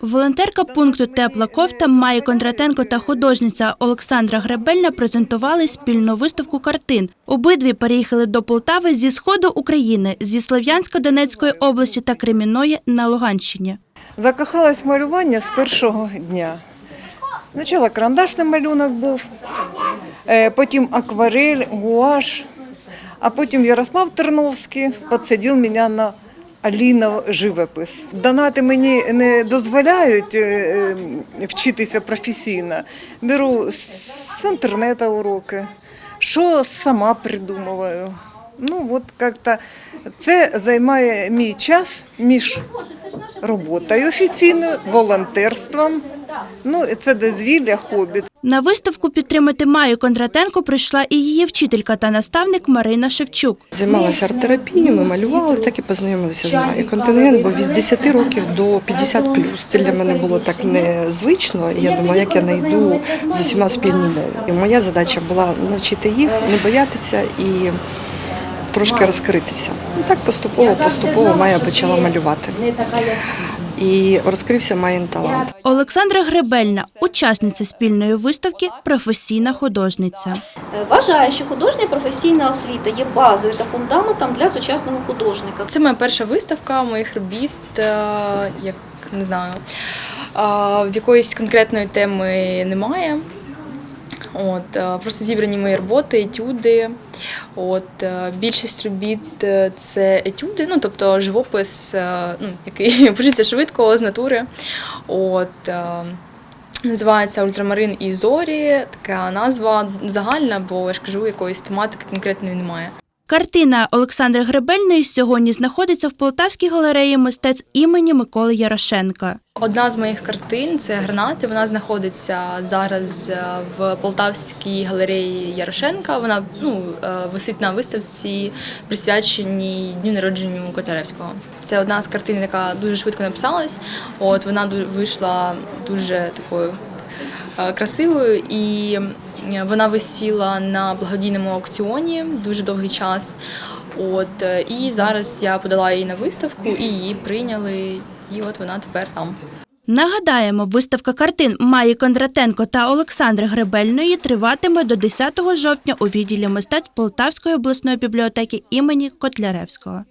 Волонтерка пункту Тепла кофта Майя Кондратенко та художниця Олександра Гребельна презентували спільну виставку картин. Обидві переїхали до Полтави зі сходу України, зі Слов'янська Донецької області та Кремінної на Луганщині. Закохалась малювання з першого дня. Спочатку карандашний малюнок був, е, потім акварель, гуаш, а потім Ярослав Терновський підсадив мене на Аліна живопис. Донати мені не дозволяють е, е, вчитися професійно. Беру з інтернету уроки, що сама придумую. Ну, от як-то це займає мій час між роботою офіційною, волонтерством. Ну, і це дозвілля, хобі. На виставку підтримати Майю Кондратенко прийшла і її вчителька та наставник Марина Шевчук. Займалася арт-терапією, ми малювали, так і познайомилися з Майєю. Контингент був від 10 років до 50 Це для мене було так незвично. Я думала, як я знайду з усіма спільну мову. Моя задача була навчити їх, не боятися і трошки розкритися. І так поступово, поступово Майя почала малювати. І розкрився Майїн талант. Олександра Гребельна, учасниця спільної виставки, професійна художниця. Вважаю, що художня професійна освіта є базою та фундаментом для сучасного художника. Це моя перша виставка моїх робіт, е, як не знаю, е, в якоїсь конкретної теми немає. От, е, просто зібрані мої роботи, етюди. От, е, більшість робіт е, це етюди, ну тобто живопис, ну, який пишеться швидко з натури. От, Називається Ультрамарин і зорі. Така назва загальна, бо я ж кажу, якоїсь тематики конкретної немає. Картина Олександри Гребельної сьогодні знаходиться в Полтавській галереї мистецтв імені Миколи Ярошенка. Одна з моїх картин це гранати. Вона знаходиться зараз е, в Полтавській галереї Ярошенка. Вона ну е, висить на виставці, присвяченій дню народженню Котляревського. Це одна з картин, яка дуже швидко написалась. От вона вийшла дуже такою красивою і е, вона висіла на благодійному аукціоні дуже довгий час. От е, і зараз я подала її на виставку, і її прийняли. І от вона тепер там. Нагадаємо, виставка картин Майї Кондратенко та Олександри Гребельної триватиме до 10 жовтня у відділі мистецтв Полтавської обласної бібліотеки імені Котляревського.